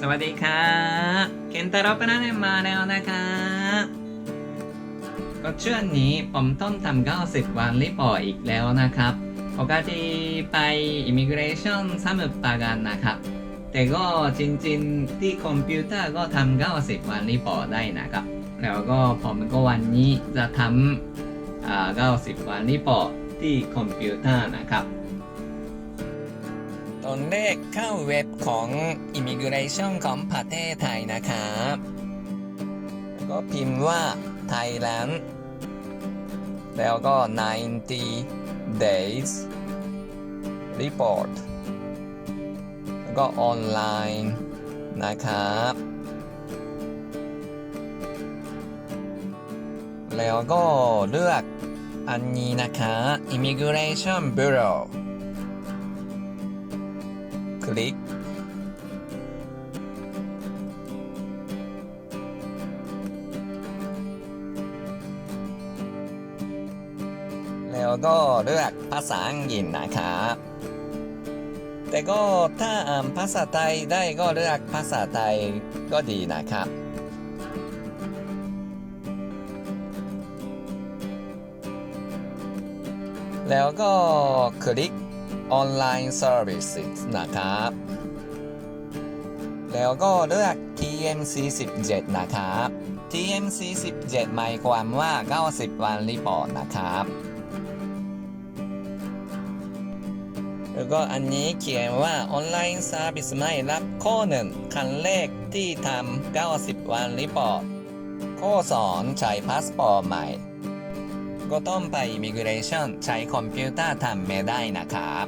สวัสดีครับเคนตาโร่ปนาเนมาแล้วนะครับก็ช่วงนี้ผมต้องทำ90วันรีพอร์ตอีกแล้วนะครับปกติไปอิมิเกรชันสมุทรปราการนะครับ แต่ก็จริงๆที่คอมพิวเตอร์ก็ทำ90วันรีพอร์ตได้นะครับ แล้วก็ผมก็วันนี้จะทำอ่า90วันรีพอร์ตที่คอมพิวเตอร์นะครับ นแรกเข้าเว็บของ Immigration ของประเทศไทยนะครับแล้วก็พิมพ์ว่า Thailand แล้วก็ 90 days report แล้วก็ออนไลน์นะครับ แล้วก็เลือกอันนี้นะคะ Immigration Bureau คลิก แล้วก็เลือกภาษาอังกฤษนะครับ แต่ก็ถ้าอ่านภาษาไทยได้ก็เลือกภาษาไทยก็ดีนะครับแล้วก็คลิก Online Services นะครับ แล้วก็เลือก TMC 17นะครับ TMC 17หมายความว่า 90 วันรีพอร์ตนะครับ แล้วก็อันนี้เขียนว่า Online Service ไม่รับข้อ1คันแรกที่ทำ90 วันรีพอร์ตข้อ2ใช้พาสปอร์ตใหม่ ก็ต้องไป Immigration ใช้คอมพิวเตอร์ทำไม่ได้นะครับ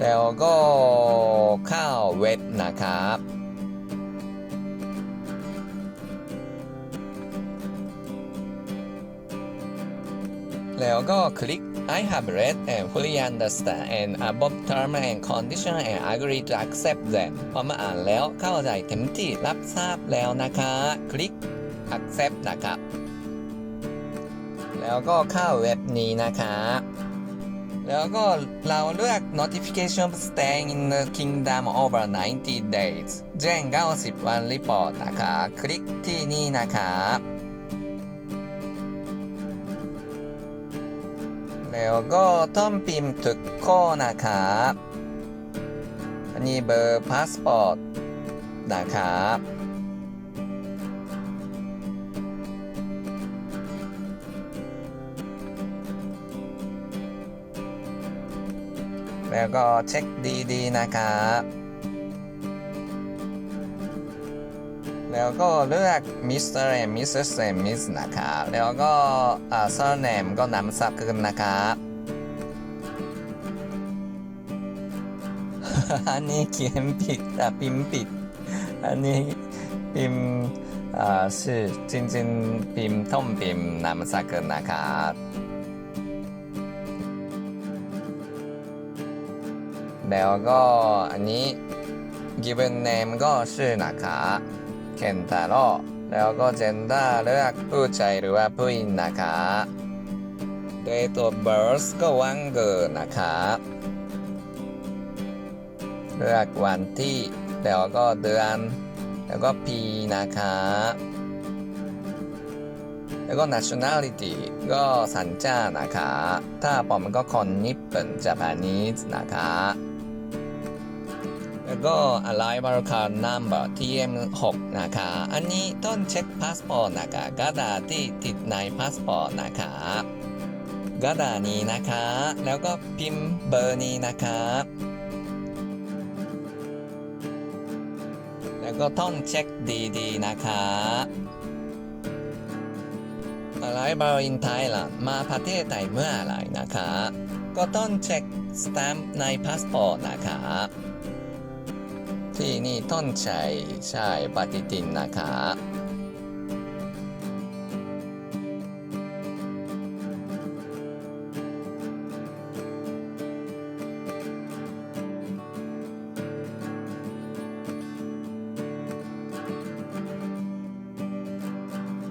แล้วก็เข้าเว็บนะครับแล้วก็คลิก I have read and fully understand and above term and condition and agree to accept them พอมาอ่านแล้วเข้าใจเต็มที่รับทราบแล้วนะคะ คลิก accept นะครับ แล้วก็เข้าเว็บนี้นะคะแล้วก็เราเลือก notification staying in the kingdom over 90 days แจ้ง90วันรีพอร์ตนะคะ คลิกที่นี่นะครั แล้วก็ต้องพิมพ์ทุกข้อนะครับอันนี้เบอร์พาสปอร์ตนะครับแล้วก็เช็คดีๆนะครับ แล้วก็เลือก Mr. and Mrs. and Miss นะครับแล้วก็อ่า surname ก็นำสับขึ้นนะครับอันนี้เขียนผิดอะพิมพ์ผิดอันนี้พิมพ์อ่าชื่อจริงๆพิมพ์ต้องพิมพ์นามสกุลนะครับแล้วก็อันนี้ given name ก็ชื่อนะคะ เคนทาโร่แล้วก็ gender เลือกผู้ชายหรือว่าผู้หญิงนะคะ date of birth ก็วันเกิดนะคะเลือกวันที่ แล้วก็เดือน แล้วก็ปีนะคะแล้วก็ nationality ก็สัญชาตินะคะ ถ้าผมก็คนญี่ปุ่น Japanese นะคะ แล้วก็ arrival card number TM6 นะคะ อันนี้ต้องเช็คพาสปอร์ตนะคะกระดาษที่ติดในพาสปอร์ตนะคะกระดาษนี้นะคะ แล้วก็พิมพ์เบอร์นี้นะคะแล้วก็ต้องเช็คดีๆนะคะ Arrival in Thailand มาประเทศไทยเมื่อไหร่นะคะ ก็ต้องเช็คสแตมป์ในพาสปอร์ตนะคะ ที่นี่ต้นใช้ใช่ปฏิทินนะคะ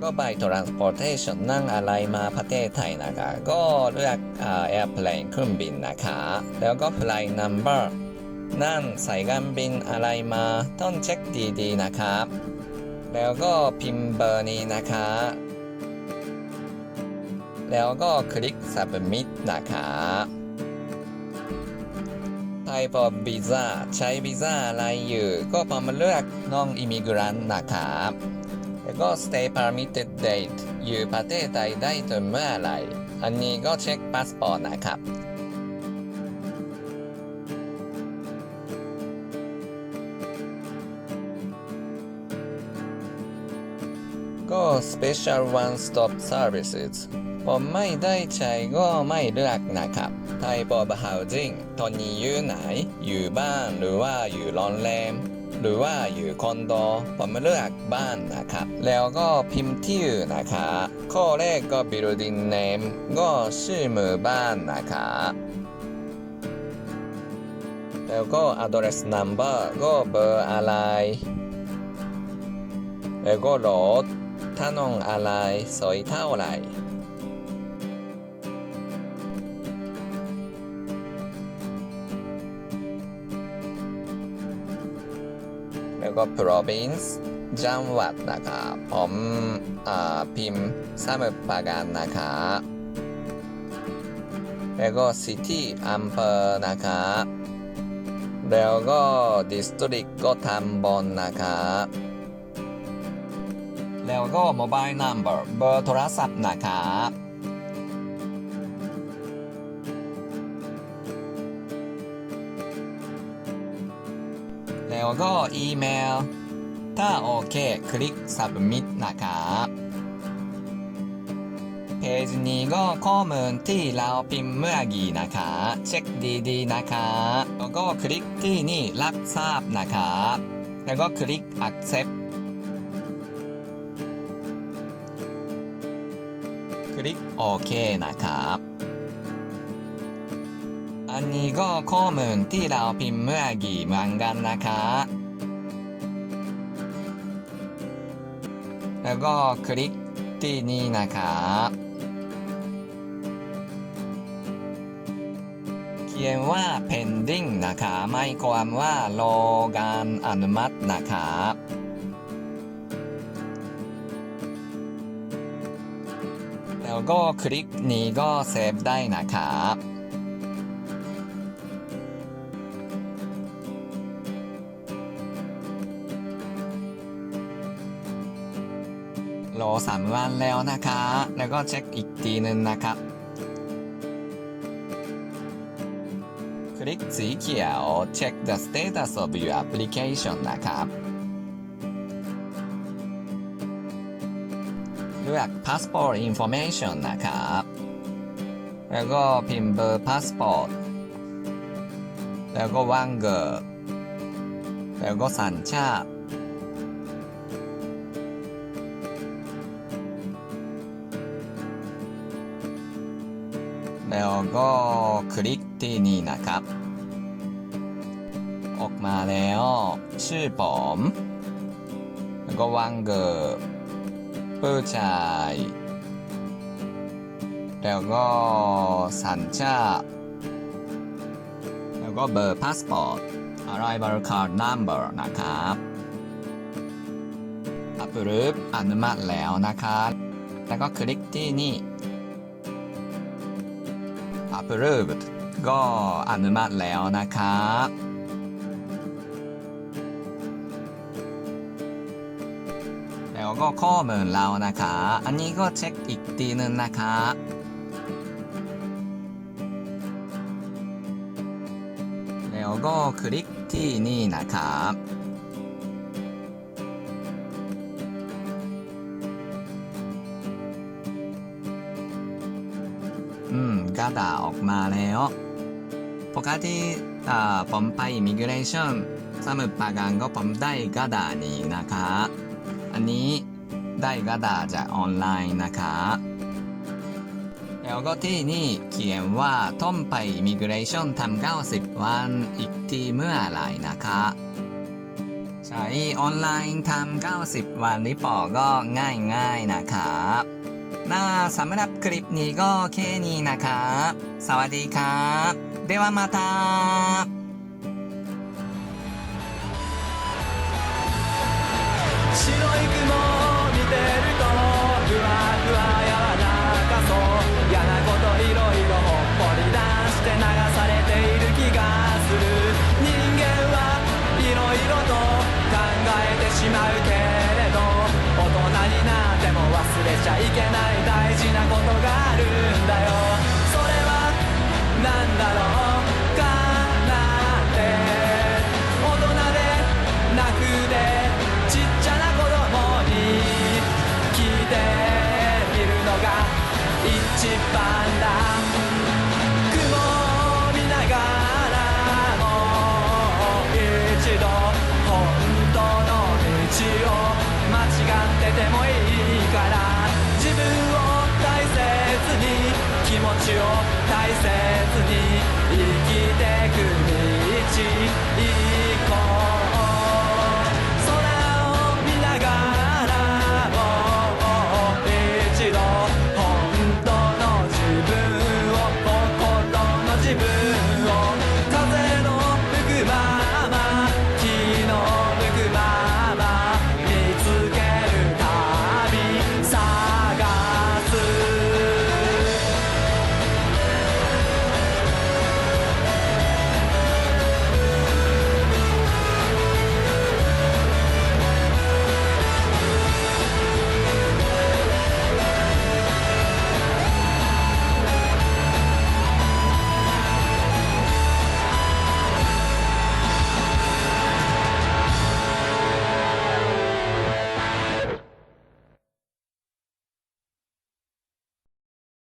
ก็ไป transportation นั่งอะไรมาประเทศไทยนะคะ ก็เลือกอ่า airplane เครื่องบินนะคะ แล้วก็ flight number นั่นสายการบินอะไรมาต้องเช็คดีๆนะครับ แล้วก็พิมพ์เบอร์นี้นะคะ แล้วก็คลิก submit นะคะ Type of visa ใช้วีซ่าอะไรอยู่ก็ผมเลือก non immigrant นะครับแล้วก็ stay permitted date อยู่ประเทศไทยได้จนเมื่อไหร่ อันนี้ก็เช็คพาสปอร์ตนะครับ ก็ special one stop services ผมไม่ได้ใช้ก็ไม่เลือกนะครับ Type of housing ตอนนี้อยู่ไหน อยู่บ้านหรือว่าอยู่โรงแรมหรือว่าอยู่คอนโดผมเลือกบ้านนะครับ แล้วก็พิมพ์ที่อยู่นะคะข้อแรกก็ building name ก็ชื่อหมู่บ้านนะคะแล้วก็ address number ก็เบอร์อะไร แล้วก็รถ ถนนองอะไรสอยเท่าไหร่แล้วก็ province จังหวัดนะครับผมพิมพ์สมุทรปราการนะครับแล้วก็ city อำเภอนะครับแล้วก็ district ก็ตำบลนะครับ แล้วก็ mobile number เบอร์โทรศัพท์นะครับแล้วก็อีเมล ถ้าโอเค คลิก submit นะครับเพจนี้ก็ข้อมูลที่เราพิมพ์เมื่อกี้นะคะ เช็คดีๆนะคะ แล้วก็คลิกที่นี่รับทราบนะครับแล้วก็คลิก accept คลิกโอเคนะครับ อันนี้ก็ข้อมูลที่เราพิมพ์เมื่อกี้เหมือนกันนะคะ แล้วก็คลิกที่นี่นะครับเขียนว่า pending นะคะ ไม่ความว่ารอการอนุมัตินะครับ ก็คลิกนี้ก็เซฟได้นะครับรอสามวันแล้วนะคะ แล้วก็เช็คอีกทีหนึ่งนะครับ คลิกสีเขียว check the status of your application นะครับ เลือก passport information นะครับ แล้วก็พิมพ์เบอร์ passport แล้วก็ว่างเกิดแล้วก็สัญชาติ แล้วก็คลิกที่นี่นะครับ ออกมาแล้ว ชื่อผม แล้วก็วางเกิด ผู้ชายแล้วก็สัญชาติแล้วก็เบอร์พาสปอร์ต arrival card number นะครับ approve อนุมัติแล้วนะครับ แล้วก็คลิกที่นี่ approved ก็อนุมัติแล้วนะครับ ก็ข้อมูลเรานะคะ อันนี้ก็เช็คอีกทีนึงนะคะแล้วก็คลิกที่นี่นะครับอืมกระดาออกมาแล้วปกติอ่าผมไปมิเกเรชั่นสมุดปราการก็ผมได้กระดานี้นะคะันนี้ได้กระดาษจากออนไลน์นะคะ แล้วก็ที่นี่เขียนว่าต้มไปมิเกรชั่นทำ90 วันอีกทีเมื่อไหร่นะคะ ใช้ออนไลน์ทำ90 วันนี้ปอก็ง่ายๆนะครับน่าสำหรับคลิปนี้ก็แค่นี้นะคะสวัสดีครับではまา again. I ちを大切に生きてく道行こう。